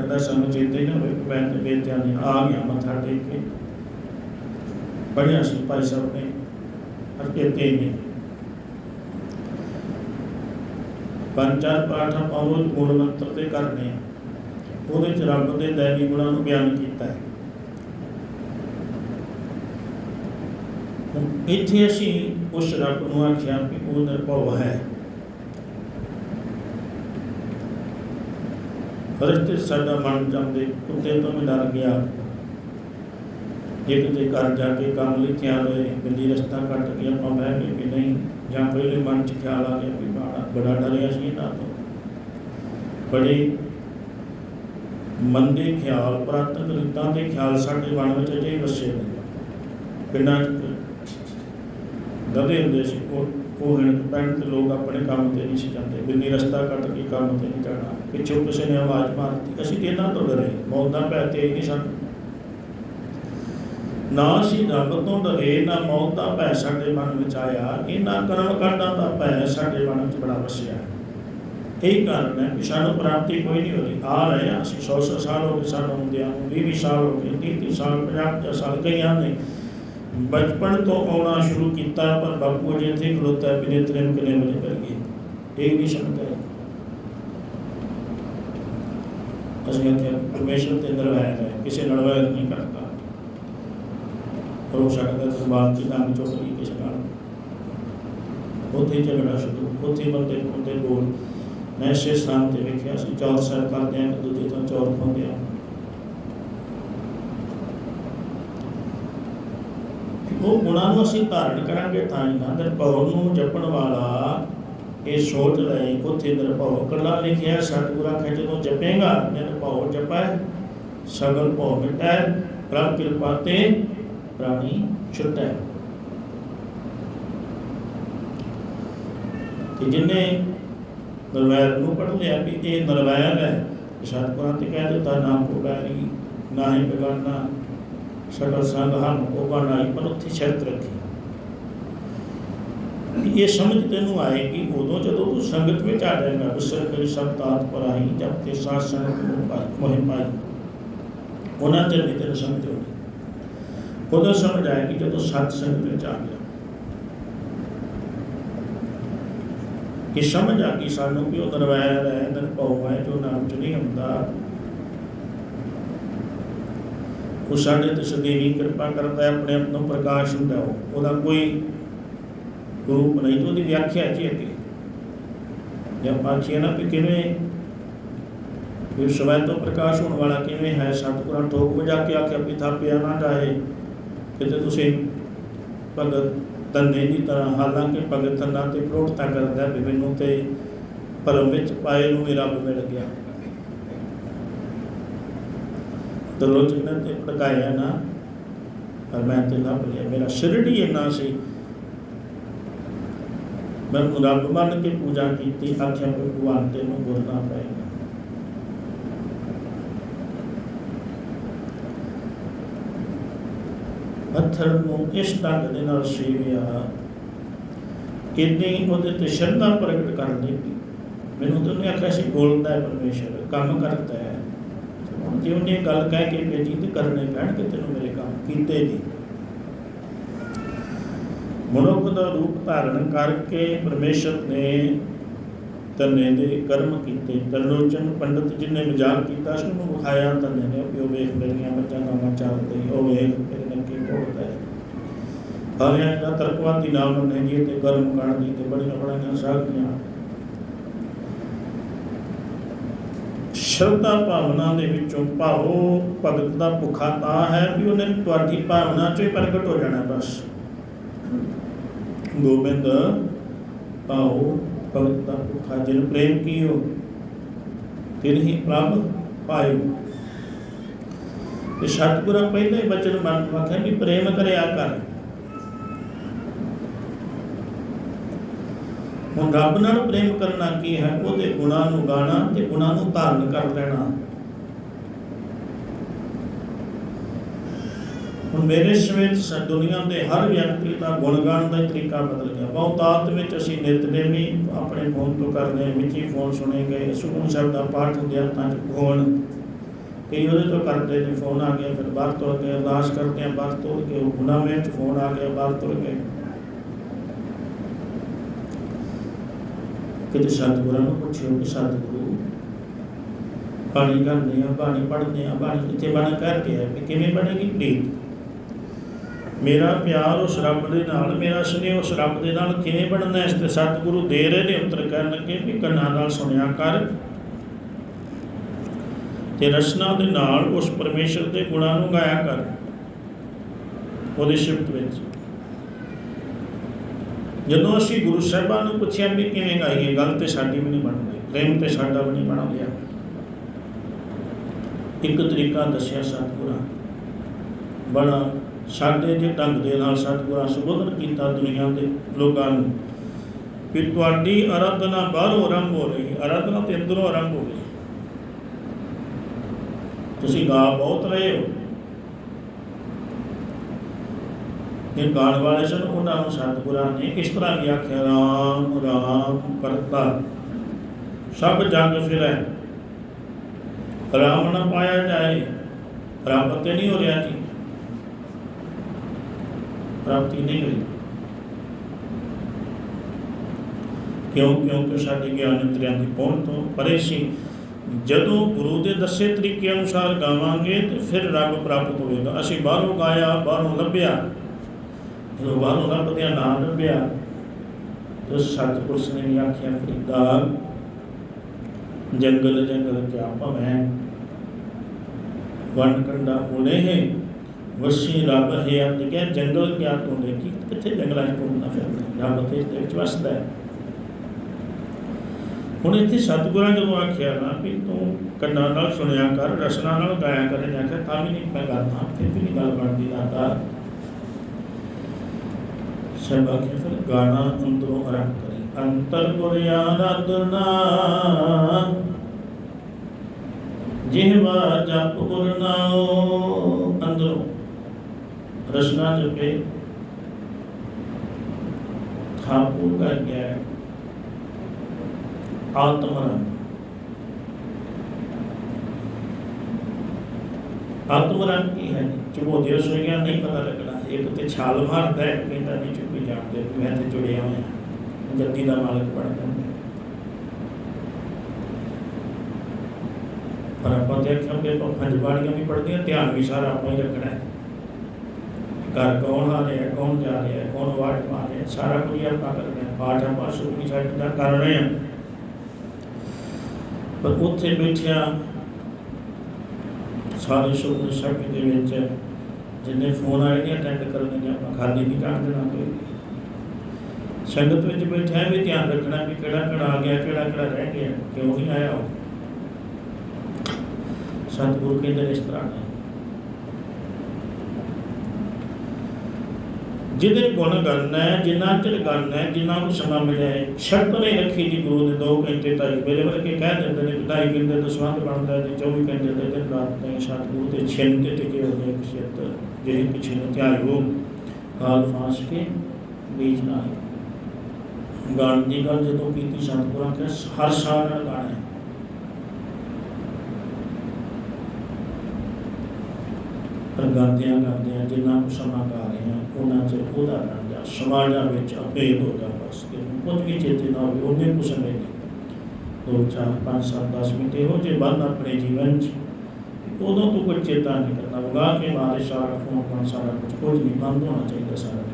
ਤੇ ਸਾਨੂੰ ਚੇਤੇ ਹੀ ਨਾ ਹੋਵੇ ਕਿ ਮੈਂ ਤੇ ਬੇਟਿਆਂ ਨੇ ਆ ਗਿਆ, ਮੱਥਾ ਟੇਕ ਕੇ। ਪੜ੍ਹਿਆ ਸੀ ਭਾਈ ਸਾਹਿਬ ਨੇ, ਹਰ ਚੇਤੇ ਨੇ। ਪੰਜ ਚਾਰ ਪਾਠ ਆਪਾਂ ਰੋਜ਼ ਮੂਲ ਮੰਤਰ ਤੇ ਕਰਦੇ ਆ ਉਹਦੇ ਚ ਰੱਬ ਦੇ ਦੈਵੀ ਗੁਣਾਂ ਨੂੰ ਬਿਆਨ ਕੀਤਾ ਹੈ। ਇੱਥੇ ਅਸੀਂ ਉਸ ਰੱਬ ਨੂੰ ਆਖਿਆ ਕਿ ਉਹ ਨਿਰਭਉ ਹੈ। ਫਰਿਸ਼ਤੇ ਸਾਡਾ ਮਨ ਜਾਂਦੇ ਕੁੱਤੇ ਤੋਂ ਵੀ ਡਰ ਗਿਆ। ਜੇ ਕਿਤੇ ਘਰ ਜਾ ਕੇ ਕੰਮ ਲਈ ਖਿਆਲ ਹੋਏ, ਬਿੱਲੀ ਰਸਤਾ ਕੱਟ ਕੇ ਆਪਾਂ ਬਹਿ ਗਏ ਕਿ ਨਹੀਂ। ਜਾਂ ਪਹਿਲੇ ਮਨ ਚ ਖਿਆਲ ਆ ਗਿਆ ਵੀ ਬੜਾ ਬੜਾ ਡਰਿਆ ਸੀ ਇਹਨਾਂ ਤੋਂ। ਬੜੇ ਮੰਦੇ ਖਿਆਲ, ਪ੍ਰਾਤਨ ਰੀਤਾਂ ਦੇ ਖਿਆਲ ਸਾਡੇ ਮਨ ਵਿੱਚ ਅਜੇ ਵਸੇ ਨੇ। ਪਿੰਡਾਂ 'ਚ ਹੁੰਦੇ ਸੀ, ਉਹ ਉਹ ਹਿਣ ਪੈਣ ਤੇ ਲੋਕ ਆਪਣੇ ਕੰਮ ਤੇ ਨਹੀਂ ਸੀ ਜਾਂਦੇ। ਬਿੱਲੀ ਰਸਤਾ ਕੱਟ ਕੇ ਕੰਮ ਤੇ ਨਹੀਂ ਜਾਣਾ। ਪਿੱਛੋਂ ਕਿਸੇ ਨੇ ਆਵਾਜ਼ ਮਾਰਤੀ ਅਸੀਂ ਤੇ ਇਹਨਾਂ ਤੋਂ ਡਰੇ। ਮੌਤਾਂ ਪੈ ਤੇ ਨਹੀਂ ਸਾਨੂੰ। ਨਾ ਅਸੀਂ ਰੱਬ ਤੋਂ ਡਰੇ ਨਾ ਮੌਤ ਦਾ ਭੈ ਸਾਡੇ ਮਨ ਵਿੱਚ ਆਇਆ ਇਹਨਾਂ ਕਰਮ ਕਾਂਡਾਂ ਦਾ ਭੈ ਸਾਡੇ ਮਨ ਵਿੱਚ ਬੜਾ ਵਸਿਆ। ਇਹ ਕਾਰਨ ਹੈ ਕਿ ਸਾਨੂੰ ਪ੍ਰਾਪਤੀ ਕੋਈ ਨਹੀਂ ਹੋ ਰਹੀ ਆ ਰਹੇ ਹਾਂ ਅਸੀਂ 100 100 ਸਾਲ ਹੋ ਗਏ ਸਾਨੂੰ ਹੁੰਦਿਆਂ ਨੂੰ 20 ਸਾਲ ਹੋ ਗਏ 30 ਸਾਲ 50 ਸਾਲ ਕਈਆਂ ਨੇ। ਬਚਪਨ ਤੋਂ ਆਉਣਾ ਸ਼ੁਰੂ ਕੀਤਾ, ਪਰ ਬਾਪੂ ਜੀ ਇੱਥੇ ਖਲੋਤਾ ਹੈ ਬਿਨੇ ਤ੍ਰਿਮ ਕਿਨੇ ਵਜੇ ਕਰ ਗਏ ਇਹ ਨਹੀਂ ਸਮਝਦਾ ਅਸੀਂ ਇੱਥੇ ਪਰਮੇਸ਼ਰ ਤੇ ਨਿਰਵੈਰ ਹੈ, ਕਿਸੇ ਨਾਲ ਵੈਰ ਨਹੀਂ ਕਰਦਾ। ਹੋ ਸਕਦਾ ਜ਼ਬਾਨ ਚ ਡੰਗ ਚੁੱਕ ਲਈ ਕਿਸੇ ਨਾਲ? ਉੱਥੇ ਝਗੜਾ ਸ਼ੁਰੂ, ਉੱਥੇ ਬੰਦੇ ਹੁੰਦੇ ਬੋਲ ਮੈਂ ਇਸੇ ਸਥਾਨ ਤੇ ਵੇਖਿਆ ਸੀ ਚੌਰ ਸਾਹਿਬ ਕਰਦੇ ਆ, ਇੱਕ ਦੂਜੇ ਤੋਂ ਚੌਰ ਪਾਉਂਦੇ ਆ। ਉਹ ਗੁਣਾਂ ਨੂੰ ਅਸੀਂ ਧਾਰਨ ਕਰਾਂਗੇ ਤਾਂ ਹੀ ਨਾ, ਨਿਰਭਉ ਨੂੰ ਜਪਣ ਵਾਲਾ ਇਹ ਸੋਚ ਲਏ ਉੱਥੇ ਨਿਰਭਉ ਕੱਲਾ ਲਿਖਿਆ, ਸਤਿਗੁਰਾਂ ਕਹੇ ਜਦੋਂ ਜਪੇਗਾ, ਨਿਰਭਉ ਜਪੈ, ਸਗਲ ਭਉ ਮਿਟੈ, ਪ੍ਰਭ ਕਿਰਪਾ ਤੇ ਪ੍ਰਾਣੀ ਛੁਟੈ ਕਿ ਜਿਨੇ ਨਰਵੈਰ ਨੂੰ ਪੜ੍ਹ ਲਿਆ ਵੀ ਇਹ ਨਰਵੈਰ ਹੈ ਸਤਿਗੁਰਾਂ ਤੇ ਕਹਿ ਦਿੱਤਾ ਨਾਮ ਕੋ ਬੈਰੀ ਨਾ ਹੀ ਬਗਾਨਾ ਸਕਲ ਸੰਗ ਹਮ ਕੋ ਬਣਾਈ ਪਰ ਉੱਥੇ ਸ਼ਰਤ ਰੱਖੀ। ਇਹ ਸਮਝ ਤੈਨੂੰ ਆਏਗੀ ਉਦੋਂ ਜਦੋਂ ਤੂੰ ਸੰਗਤ ਵਿੱਚ ਆ ਜਾਏਗਾ ਵਿਸਰ ਕਰੀ ਸਭ ਤਾਤ ਪਰ ਆਈ ਜਬ ਤੇ ਸਾਥ ਸੰਗਤ ਨੂੰ ਪਾਈ ਮੋਹਿ ਪਾਈ ਉਹਨਾਂ ਤੇ ਵੀ ਤੈਨੂੰ ਸਮਝ ਆਉਣੀ। ਉਦੋਂ ਸਮਝ ਆਏਗੀ ਜਦੋਂ ਸਤ ਸੰਗਤ ਵਿੱਚ ਆ ਗਿਆ ਇਹ ਸਮਝ ਆ ਗਈ ਸਾਨੂੰ ਕਿ ਉਹ ਨਰਵੈਰ ਹੈ ਨਿਰਭਉ ਹੈ, ਜੋ ਨਾਮ ਚ ਨਹੀਂ ਹੁੰਦਾ। ਉਹ ਸਾਡੇ ਤੇ ਸਦੀਵੀ ਕਿਰਪਾ ਕਰਦਾ ਹੈ, ਆਪਣੇ ਆਪ ਨੂੰ ਪ੍ਰਕਾਸ਼ ਹੁੰਦਾ ਉਹਦਾ ਕੋਈ ਰੂਪ ਨਹੀਂ, ਤੇ ਉਹਦੀ ਵਿਆਖਿਆ ਕੀ ਹੈ ਜੇ ਆਪਾਂ ਆਖੀਏ ਨਾ ਕਿ ਕਿਵੇਂ, ਵੀ ਸਵੈ ਤੋਂ ਪ੍ਰਕਾਸ਼ ਹੋਣ ਵਾਲਾ ਕਿਵੇਂ ਹੈ, ਸਤਿਗੁਰਾਂ ਠੋਕ ਵਜਾ ਕੇ ਆਖਿਆ ਵੀ ਥਾਪਿਆ ਨਾ ਜਾਏ ਕਿਤੇ ਤੁਸੀਂ ਭਗਤ ਤੰਨੇ ਦੀ ਤਰ੍ਹਾਂ, ਹਾਲਾਂਕਿ ਭਗਤ ਤੰਨਾ ਤੇ ਪ੍ਰੋਟਤਾ ਕਰਦਾ ਵੀ ਮੈਨੂੰ ਤੇ ਭਰਮ ਵਿੱਚ ਪਾਏ ਨੂੰ ਵੀ ਰੱਬ ਮਿਲ ਗਿਆ। ਦਰੋਂ ਤੇ ਭੜਕਾਇਆ ਨਾ, ਪਰ ਮੈਂ ਤੇ ਲੱਭ ਲਿਆ। ਮੇਰਾ ਸ਼ਰਣ ਹੀ ਇੰਨਾ ਸੀ। ਮੈਂ ਰੱਬ ਮੰਨ ਕੇ ਪੂਜਾ ਕੀਤੀ, ਆਖਿਆ, ਭਗਵਾਨ, ਤੈਨੂੰ ਗੁਰਨਾ ਪਏਗਾ। ਪੱਥਰ ਨੂੰ ਇਸ ਢੰਗ ਦੇ ਨਾਲ ਸੇਵਿਆ ਇੰਨੀ ਉਹਦੇ ਤੇ ਸ਼ਰਧਾ ਪ੍ਰਗਟ ਕਰ ਲਈ ਮੈਨੂੰ ਤਾਂ ਉਹਨੇ ਆਖਿਆ ਸੀ ਬੋਲਦਾ ਹੈ ਪਰਮੇਸ਼ਰ ਕੰਮ ਕਰਦਾ ਹੈ। ਹੁਣ ਜੇ ਉਹਨੇ ਗੱਲ ਕਹਿ ਕੇ ਭੇਜੀ ਤੇ ਕਰਨੇ ਪੈਣਗੇ ਤੈਨੂੰ ਮੇਰੇ ਕੰਮ ਕੀਤੇ ਨਹੀਂ ਮਨੁੱਖ ਦਾ ਰੂਪ ਧਾਰਨ ਕਰਕੇ ਪਰਮੇਸ਼ਰ ਨੇ ਤੰਨੇ ਦੇ ਕਰਮ ਕੀਤੇ। ਤਰਲੋਚਨ ਪੰਡਤ ਜਿਨੇ ਮਜ਼ਾਕ ਕੀਤਾ ਉਸ ਨੂੰ ਵਿਖਾਇਆ ਤੰਨੇ ਨੇ, ਉਹ ਵੇਖ ਮੇਰੀਆਂ ਮੱਝਾਂ ਗਾਵਾਂ ਚਾਰਦੇ ਉਹ ਵੇਖ ਮੇਰੇ ਹਾਰਿਆਂ ਦਾ ਤਰਕਵਾਦੀ ਨਾਮ ਨੇ ਜੀ ਤੇ ਕਰਮ ਕਰਨ ਦੀ ਤੇ ਬੜੀਆਂ ਬੜੀਆਂ ਸਾਖੀਆਂ ਸ਼ਰਧਾ ਭਾਵਨਾ ਦੇ ਵਿੱਚੋਂ ਭਾਵੋ ਭਗਤ ਦਾ ਭੁੱਖਾ ਤਾਂ ਹੈ ਵੀ ਉਹਨੇ ਤੁਹਾਡੀ ਭਾਵਨਾ ਚੋਂ ਹੀ ਪ੍ਰਗਟ ਹੋ ਜਾਣਾ ਬਸ। ਗੋਬਿੰਦ ਭਾਵੋ ਭਗਤ ਦਾ ਭੁੱਖਾ ਜਿਨ ਪ੍ਰੇਮ ਕੀਓ, ਤਿਨ ਹੀ ਪ੍ਰਭ ਪਾਇਓ। ਤੇ ਸਤਿਗੁਰਾਂ ਪਹਿਲੇ ਹੀ ਬਚਨ ਮਨ ਵਾਖਿਆ ਵੀ ਪ੍ਰੇਮ ਕਰਿਆ ਕਰ। ਹੁਣ ਰੱਬ ਨਾਲ ਪ੍ਰੇਮ ਕਰਨਾ ਕੀ ਹੈ? ਉਹਦੇ ਗੁਣਾਂ ਨੂੰ ਗਾਣਾ ਤੇ ਗੁਣਾਂ ਨੂੰ ਧਾਰਨ ਕਰ ਲੈਣਾ। ਹੁਣ ਮੇਰੇ ਸਮੇਤ ਦੁਨੀਆ ਦੇ ਹਰ ਵਿਅਕਤੀ ਦਾ ਗੁਣ ਦਾ ਤਰੀਕਾ ਬਦਲ ਗਿਆ। ਬਹੁਤਾਤ ਵਿੱਚ ਅਸੀਂ ਨਿਤਨੇਮੀ ਆਪਣੇ ਫੋਨ ਤੋਂ ਕਰਦੇ ਹਾਂ ਫੋਨ ਸੁਣੇ ਗਏ ਸੁਖਮਨ ਸ਼ਬਦ ਦਾ ਪਾਠ ਹੁੰਦਿਆ ਤਾਂ ਫੋਨ ਕਈ ਉਹਦੇ ਤੋਂ ਕਰਦੇ ਨੇ, ਫੋਨ ਆ ਗਿਆ, ਫਿਰ ਬਾਹਰ ਤੁਰ ਗਏ ਅਰਦਾਸ ਕਰਦੇ ਆ, ਬਾਹਰ ਤੁਰ ਗਏ ਗੁਣਾ ਵਿੱਚ ਫੋਨ ਆ ਗਿਆ, ਬਾਹਰ ਤੁਰ ਗਏ। ਕਿਤੇ ਸਤਿਗੁਰਾਂ ਨੂੰ ਪੁੱਛਿਓ ਕਿ ਸਤਿਗੁਰੂ, ਬਾਣੀ ਕਰਦੇ ਆ, ਬਾਣੀ ਪੜ੍ਹਦੇ ਆ, ਬਾਣੀ ਕਿੱਥੇ ਬਣ ਕਰਕੇ ਹੈ ਕਿ ਕਿਵੇਂ ਬਣੇਗੀ ਪ੍ਰੀਤ? ਮੇਰਾ ਪਿਆਰ ਉਸ ਰੱਬ ਦੇ ਨਾਲ, ਮੇਰਾ ਸਨੇਹ ਉਸ ਰੱਬ ਦੇ ਨਾਲ ਕਿਵੇਂ ਬਣਨਾ ਇਸ ਤੇ ਸਤਿਗੁਰੂ ਦੇ ਰਹੇ ਨੇ ਉੱਤਰ ਕਰਨ ਲੱਗੇ ਵੀ ਕੰਨਾਂ ਨਾਲ ਸੁਣਿਆ ਕਰ। ਤੇ ਰਸਨਾ ਦੇ ਨਾਲ ਉਸ ਪਰਮੇਸ਼ਰ ਦੇ ਗੁਣਾਂ ਨੂੰ ਗਾਇਆ ਕਰ। ਉਹਦੀ ਸ਼ਿਫਤ ਵਿੱਚ। ਜਦੋਂ ਅਸੀਂ ਗੁਰੂ ਸਾਹਿਬਾਨ ਨੂੰ ਪੁੱਛਿਆ ਵੀ ਕਿਵੇਂ ਗਾਈਏ ਗੱਲ ਤੇ ਸਾਡੀ ਵੀ ਨਹੀਂ ਬਣਦੀ ਪ੍ਰੇਮ ਤੇ ਸਾਡਾ ਵੀ ਨਹੀਂ ਬਣ ਗਿਆ। ਇੱਕ ਤਰੀਕਾ ਦੱਸਿਆ ਸਤਿਗੁਰਾਂ, ਬੜਾ ਸਾਡੇ ਦੇ ਢੰਗ ਦੇ ਨਾਲ ਸਤਿਗੁਰਾਂ ਸੰਬੋਧਨ ਕੀਤਾ ਦੁਨੀਆ ਦੇ ਲੋਕਾਂ ਨੂੰ ਵੀ ਤੁਹਾਡੀ ਆਰਾਧਨਾ ਬਾਹਰੋਂ ਆਰੰਭ ਹੋ ਰਹੀ ਹੈ ਆਰਾਧਨਾ ਤੇ ਅੰਦਰੋਂ ਆਰੰਭ ਹੋ ਗਈ। ਤੁਸੀਂ ਗਾ ਬਹੁਤ ਰਹੇ ਹੋ। ਇਹ ਗਾਣ ਵਾਲੇ ਸਨ, ਉਹਨਾਂ ਨੂੰ ਸਤਿਗੁਰਾਂ ਨੇ ਇਸ ਤਰ੍ਹਾਂ ਵੀ ਆਖਿਆ, ਰਾਮ ਰਾਮ ਕਰਤਾ। ਸਭ ਜਗ ਫਿਰੈ। ਰਾਮ ਨਾ ਪਾਇਆ ਜਾਏ ਪ੍ਰਾਪਤ ਨਹੀਂ ਹੋ ਰਿਹਾ ਜੀ। ਪ੍ਰਾਪਤੀ ਨਹੀਂ ਹੋਈ। ਕਿਉਂ, ਕਿਉਂਕਿ ਸਾਡੇ ਗਿਆਨ ਇੰਦਰੀਆਂ ਦੀ ਪਹੁੰਚ ਤੋਂ ਪਰੇ ਸੀ। ਜਦੋਂ ਗੁਰੂ ਦੇ ਦੱਸੇ ਤਰੀਕੇ ਅਨੁਸਾਰ ਗਾਵਾਂਗੇ, ਤੇ ਫਿਰ ਰੱਬ ਪ੍ਰਾਪਤ ਹੋਵੇਗਾ। ਅਸੀਂ ਬਾਹਰੋਂ ਗਾਇਆ, ਬਾਹਰੋਂ ਲੱਭਿਆ। ਜਦੋਂ ਬਾਹਰੋਂ ਲੱਭਦਿਆਂ ਨਾ ਲੱਭਿਆ, ਤੇ ਸਤਿਪੁਰਸ਼ ਨੇ ਵੀ ਆਖਿਆ ਫਰੀਦਾ ਜੰਗਲ ਜੰਗਲ ਕਿਆ ਭਵੈ। ਵਨ ਕੰਡਾ ਉਲੇ ਹੈ, ਵਸੀ ਰੱਬ ਹੈ ਅੰਤ ਕੇ, ਜੰਗਲ ਕਿਆ ਤੋਂਦੇ ਕੀ ਕਿੱਥੇ ਜੰਗਲਾਂ 'ਚ ਘੁੰਮਣਾ ਫਿਰਦਾ? ਰੱਬ ਤੇ ਦੇ ਵਿੱਚ ਵਸਦਾ ਹੈ। ਹੁਣ ਇੱਥੇ ਸਤਿਗੁਰਾਂ ਜਦੋਂ ਆਖਿਆ ਨਾ ਵੀ ਤੂੰ ਕੰਨਾਂ ਨਾਲ ਸੁਣਿਆ ਕਰ, ਰਸਨਾ ਨਾਲ ਗਾਇਆ ਕਰ ਜਾਂ ਆਖਿਆ ਤਾਂ ਵੀ ਨਹੀਂ, ਮੈਂ ਕਰਦਾ ਫਿਰ ਵੀ ਨਹੀਂ ਗੱਲ ਬਣਦੀ, ਦਾਤਾ। ਸਭ ਆਖਿਆ ਫਿਰ ਗਾਣਾ ਅੰਦਰੋਂ ਆਰੰਭ ਕਰੀ ਅੰਤਰ ਗੁਰ ਆਰਾਧਨਾ ਜਿਹਵਾ ਜਪ ਗੁਰ ਨਾਉ ਅੰਦਰੋਂ ਰਸਨਾ ਜਪੇ ਥਾਪੂ ਕਰ ਗਿਆ ਆਤਮਰਨ ਆਤਮਰਨ ਕੀ ਹੈ ਚੁਬੋਧਿਆ ਸੋਈਆਂ ਨਹੀਂ ਪਤਾ ਲੱਗਣਾ ਇੱਕ ਤੇ ਛਾਲ ਮਾਰਦਾ ਹੈ ਕਹਿੰਦਾ ਨਹੀਂ ਚੁੱਪੀ ਮੈਂ ਤੇ ਜੁੜਿਆ ਹੋਇਆ। ਜੱਦੀ ਦਾ ਮਾਲਕ ਬਣ ਜਾਂਦਾ ਪਰ ਆਪਾਂ ਦੇਖਾਂ ਕਿ ਆਪਾਂ ਪੰਜ ਵੀ ਪੜ੍ਹਦੇ ਧਿਆਨ ਵੀ ਸਾਰਾ ਆਪਾਂ ਹੀ ਰੱਖਣਾ ਹੈ। ਘਰ ਕੌਣ ਆ ਰਿਹਾ, ਕੌਣ ਜਾ ਰਿਹਾ, ਕੌਣ ਵਾਟ ਮਾਰ ਰਿਹਾ, ਸਾਰਾ ਕੁਝ ਆਪਾਂ ਕਰਨਾ ਹੈ। ਪਾਠ ਆਪਾਂ ਸੁਖੀ ਸਾਹਿਬ ਦਾ ਕਰ ਰਹੇ ਹਾਂ। ਪਰ ਉੱਥੇ ਬੈਠਿਆ ਸਾਰੇ ਸੁਖਮਨੀ ਸਾਹਿਬ ਦੇ ਵਿੱਚ ਜਿੰਨੇ ਫੋਨ ਆਏ ਨੇ ਅਟੈਂਡ ਕਰਨੇ ਨੇ ਆਪਾਂ ਖਾਲੀ ਨਹੀਂ ਕਰ ਦੇਣਾ ਕੋਈ। ਸੰਗਤ ਵਿੱਚ ਬੈਠਿਆ ਵੀ ਧਿਆਨ ਰੱਖਣਾ ਵੀ ਕਿਹੜਾ ਕਿਹੜਾ ਆ ਗਿਆ, ਕਿਹੜਾ ਕਿਹੜਾ ਰਹਿ ਗਿਆ, ਕਿਉਂ ਨਹੀਂ ਆਇਆ ਉਹ। ਸਤਿਗੁਰੂ ਕਹਿੰਦੇ ਇਸ ਤਰ੍ਹਾਂ ਹੈ ਜਿਹਦੇ ਗੁਣ ਕਰਨਾ ਹੈ ਜਿੰਨਾ ਚਿਰ ਕਰਨਾ ਹੈ ਜਿੰਨਾ ਨੂੰ ਸਮਾਂ ਮਿਲਿਆ ਹੈ, ਸ਼ਰਤ ਨਹੀਂ ਰੱਖੀ ਜੀ ਗੁਰੂ ਦੇ 2 ਘੰਟੇ ਢਾਈ ਮੇਰੇ ਵਰਗੇ ਕਹਿ ਦਿੰਦੇ ਨੇ ਕਿ ਢਾਈ ਘੰਟੇ ਤੋਂ ਸਵਾਦ ਬਣਦਾ ਹੈ 24 ਘੰਟੇ ਦੇ ਦਿਨ ਰਾਤ ਨਹੀਂ ਸਤਿਗੁਰੂ ਦੇ ਛਿੰਨ ਤੇ ਟਿਕੇ ਹੋਏ ਇੱਕ ਸ਼ਿੱਤ ਜਿਹੀ ਪਿਛੇ ਨੂੰ ਧਿਆਇਓ ਕਾਲ ਫਾਸ ਕੇ ਬੀਜ ਨਾ ਆਏ ਗਾਣ ਦੀ ਗੱਲ ਜਦੋਂ ਕੀਤੀ ਸਤਿਗੁਰਾਂ ਕੇ ਹਰ ਸਾਲ ਨਾਲ ਗਾਣਾ ਹੈ। ਪਰ ਗਾਉਂਦਿਆਂ ਗਾਉਂਦਿਆਂ ਜਿੰਨਾ ਕੁ ਸਮਾਂ ਗਾ ਰਹੇ ਹਾਂ, ਉਹਨਾਂ ਚ ਉਹਦਾ ਬਣ ਜਾ ਸਮਾਜਾਂ ਵਿੱਚ ਅਭੇਦ ਹੋ ਜਾ ਬਸ। ਕਿ ਕੁਝ ਵੀ ਚੇਤੇ ਨਾ ਹੋਵੇ, ਉਹਨੇ ਕੁ ਸਮੇਂ ਨਹੀਂ ਦੋ, ਚਾਰ, ਪੰਜ, ਸੱਤ 10 ਮਿੰਟ ਇਹੋ ਜਿਹੇ ਬੰਦ ਆਪਣੇ ਜੀਵਨ 'ਚ। ਉਦੋਂ ਤੋਂ ਕੁਝ ਚੇਤਾ ਨਹੀਂ ਕਰਦਾ। ਵਗਾ ਕੇ ਮਾਰੇ ਸਾਰਾ ਫੋਨ ਫੋਨ, ਸਾਰਾ ਕੁਝ ਕੁਝ ਨਹੀਂ, ਬੰਦ ਹੋਣਾ ਚਾਹੀਦਾ ਸਾਰਾ ਕੁਝ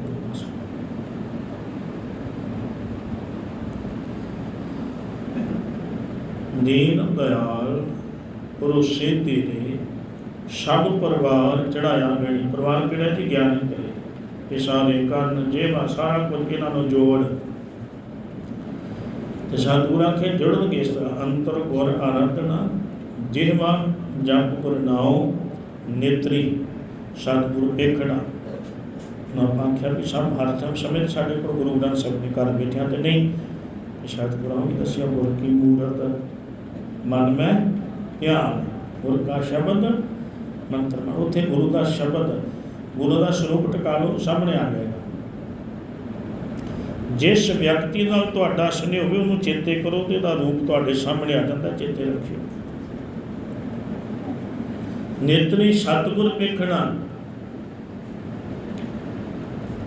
ਦੀਨ ਦਇਆਲ ਪੁਰੁਸ਼ੇ ਤੇਰੇ, ਸਭ ਪਰਿਵਾਰ ਚੜਾਇਆ ਗਈ ਪਰਿਵਾਰ ਕਿਹੜਾ ਜੀ? ਗਿਆਨ ਕਰੇ ਇਹ ਸਾਰੇ ਕੰਨ ਜੇਵਾ ਸਾਰਾ ਕੁਝ ਇਹਨਾਂ ਨੂੰ ਜੋੜ, ਤੇ ਸਤਿਗੁਰਾਂ ਕੇ ਜੁੜਨਗੇ ਇਸ ਤਰ੍ਹਾਂ। ਅੰਤਰ ਗੁਰ ਆਰਾਧਨਾ ਜਿਹਵਾ ਜਪ ਗੁਰ ਨੇਤਰੀ, ਸਤਿਗੁਰ ਏਕੜਾ ਨਾ ਪਾਖਿਆ ਵੀ ਸਭ ਹਰ ਟਾਈਮ ਸਾਡੇ ਕੋਲ ਗੁਰੂ ਗ੍ਰੰਥ ਸਾਹਿਬ ਨੇ ਘਰ ਬੈਠਿਆ ਤੇ ਨਹੀਂ ਸਤਿਗੁਰਾਂ ਵੀ ਦੱਸਿਆ, ਗੁਰ ਕੀ ਮੂਰਤ ਮਨ ਮੈਂ ਧਿਆਨ ਗੁਰ ਦਾ ਸ਼ਬਦ, ਮੰਤਰ ਮੈਂ। ਉੱਥੇ ਗੁਰੂ ਦਾ ਸ਼ਬਦ, ਗੁਰੂ ਦਾ ਸਰੂਪ ਟਿਕਾ ਲਓ ਸਾਹਮਣੇ ਆ ਜਾਏਗਾ। ਜਿਸ ਵਿਅਕਤੀ ਨਾਲ ਤੁਹਾਡਾ ਸਨੇਹ ਹੋਵੇ, ਉਹਨੂੰ ਚੇਤੇ ਕਰੋ ਤੇ ਉਹਦਾ ਰੂਪ ਤੁਹਾਡੇ ਸਾਹਮਣੇ ਆ ਜਾਂਦਾ, ਚੇਤੇ ਰੱਖਿਓ। ਨਿਤਨੀ ਸਤਿਗੁਰ ਵੇਖਣਾ।